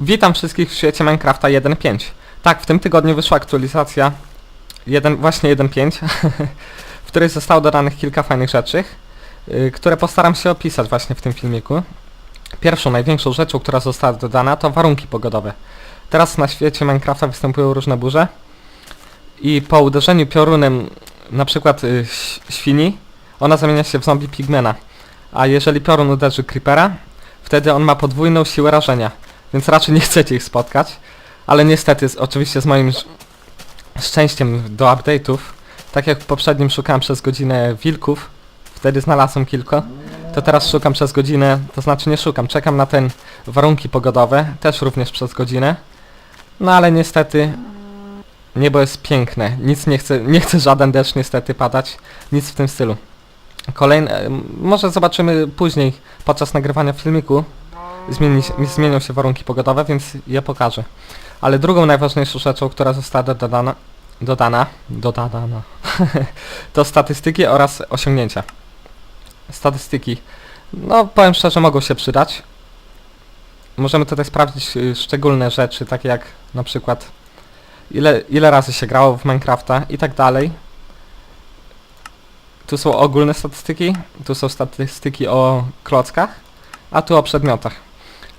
Witam wszystkich w świecie Minecrafta 1.5. Tak, w tym tygodniu wyszła aktualizacja 1, właśnie 1.5, w której zostało dodanych kilka fajnych rzeczy, yy, które postaram się opisać właśnie w tym filmiku. Pierwszą, największą rzeczą, która została dodana to warunki pogodowe. Teraz na świecie Minecrafta występują różne burze i po uderzeniu piorunem na przykład y, ś- świni, ona zamienia się w zombie pigmena. A jeżeli piorun uderzy creepera, wtedy on ma podwójną siłę rażenia więc raczej nie chcecie ich spotkać. Ale niestety, oczywiście z moim sz- szczęściem do update'ów, tak jak w poprzednim szukałem przez godzinę wilków, wtedy znalazłem kilka, to teraz szukam przez godzinę, to znaczy nie szukam, czekam na ten warunki pogodowe, też również przez godzinę. No ale niestety niebo jest piękne, nic nie chce, nie chce żaden deszcz niestety padać, nic w tym stylu. Kolejne, może zobaczymy później podczas nagrywania filmiku, zmieni, zmienią się warunki pogodowe, więc je pokażę. Ale drugą najważniejszą rzeczą, która została dodana, dodana, dodana, to statystyki oraz osiągnięcia. Statystyki, no powiem szczerze, mogą się przydać. Możemy tutaj sprawdzić y, szczególne rzeczy, takie jak na przykład ile, ile razy się grało w Minecrafta i tak dalej. Tu są ogólne statystyki, tu są statystyki o klockach, a tu o przedmiotach.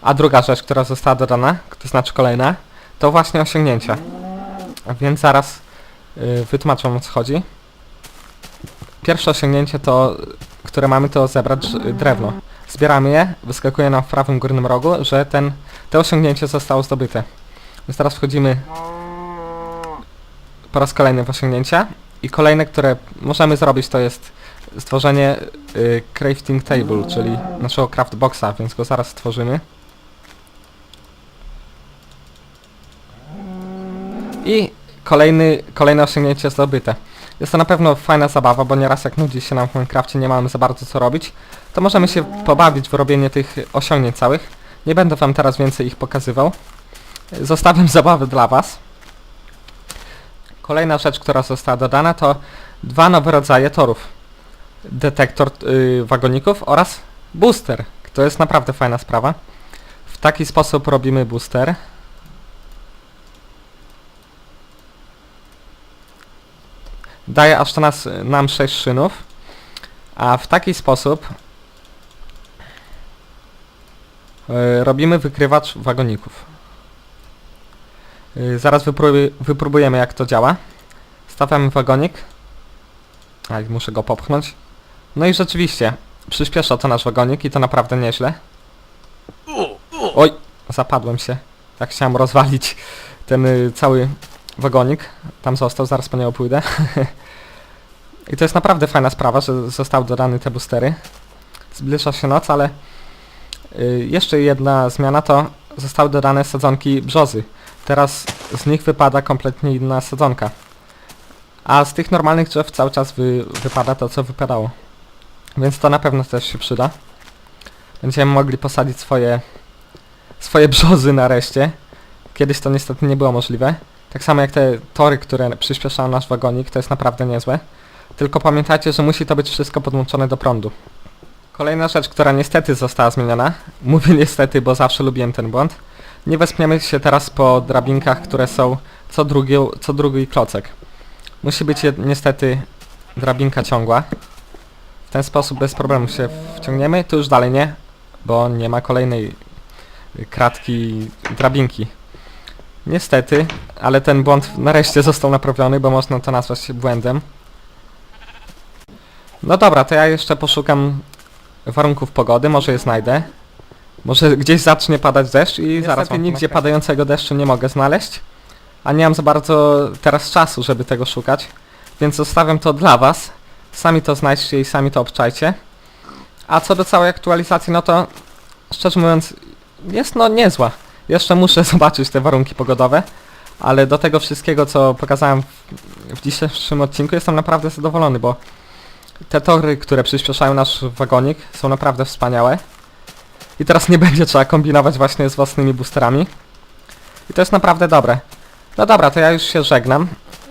A druga rzecz, która została dodana, to znaczy kolejna, to właśnie osiągnięcia. Więc zaraz y, wytłumaczę wam o co chodzi. Pierwsze osiągnięcie to, które mamy to zebrać y, drewno. Zbieramy je, wyskakuje nam w prawym górnym rogu, że ten, to osiągnięcie zostało zdobyte. Więc teraz wchodzimy po raz kolejny w osiągnięcia i kolejne, które możemy zrobić to jest stworzenie y, crafting table, czyli naszego craft boxa, więc go zaraz stworzymy. I kolejny, kolejne osiągnięcie zdobyte. Jest to na pewno fajna zabawa, bo nieraz jak nudzi się nam w Minecrafcie, nie mamy za bardzo co robić, to możemy się pobawić w robienie tych osiągnięć całych. Nie będę wam teraz więcej ich pokazywał. Zostawiam zabawę dla was. Kolejna rzecz, która została dodana to dwa nowe rodzaje torów. Detektor y, wagoników oraz booster. To jest naprawdę fajna sprawa. W taki sposób robimy booster. Daje aż to nas, nam 6 szynów. A w taki sposób y, robimy wykrywacz wagoników. Y, zaraz wypróbuj, wypróbujemy jak to działa. Stawiamy wagonik. Muszę go popchnąć. No i rzeczywiście, przyspiesza to nasz wagonik i to naprawdę nieźle. Oj, zapadłem się. Tak chciałem rozwalić ten y, cały wagonik. Tam został, zaraz po niego pójdę. I to jest naprawdę fajna sprawa, że zostały dodane te boostery. Zbliża się noc, ale y, jeszcze jedna zmiana to zostały dodane sadzonki brzozy. Teraz z nich wypada kompletnie inna sadzonka. A z tych normalnych drzew cały czas wy, wypada to, co wypadało. Więc to na pewno też się przyda. Będziemy mogli posadzić swoje, swoje brzozy nareszcie. Kiedyś to niestety nie było możliwe. Tak samo jak te tory, które przyspieszają nasz wagonik, to jest naprawdę niezłe. Tylko pamiętajcie, że musi to być wszystko podłączone do prądu. Kolejna rzecz, która niestety została zmieniona. Mówię niestety, bo zawsze lubiłem ten błąd. Nie wespniemy się teraz po drabinkach, które są co drugi, co drugi klocek. Musi być niestety drabinka ciągła. W ten sposób bez problemu się wciągniemy. Tu już dalej nie, bo nie ma kolejnej kratki drabinki. Niestety, ale ten błąd nareszcie został naprawiony, bo można to nazwać błędem. No dobra, to ja jeszcze poszukam warunków pogody, może je znajdę. Może gdzieś zacznie padać deszcz i zaraz to nigdzie nakręcę. padającego deszczu nie mogę znaleźć. A nie mam za bardzo teraz czasu, żeby tego szukać. Więc zostawiam to dla was. Sami to znajdźcie i sami to obczajcie. A co do całej aktualizacji, no to szczerze mówiąc jest no niezła. Jeszcze muszę zobaczyć te warunki pogodowe. Ale do tego wszystkiego, co pokazałem w, w dzisiejszym odcinku, jestem naprawdę zadowolony, bo te tory, które przyspieszają nasz wagonik, są naprawdę wspaniałe. I teraz nie będzie trzeba kombinować właśnie z własnymi boosterami. I to jest naprawdę dobre. No dobra, to ja już się żegnam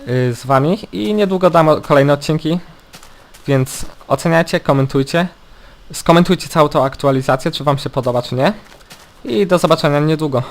y, z wami i niedługo dam kolejne odcinki. Więc oceniajcie, komentujcie. Skomentujcie całą tą aktualizację, czy wam się podoba, czy nie. I do zobaczenia niedługo.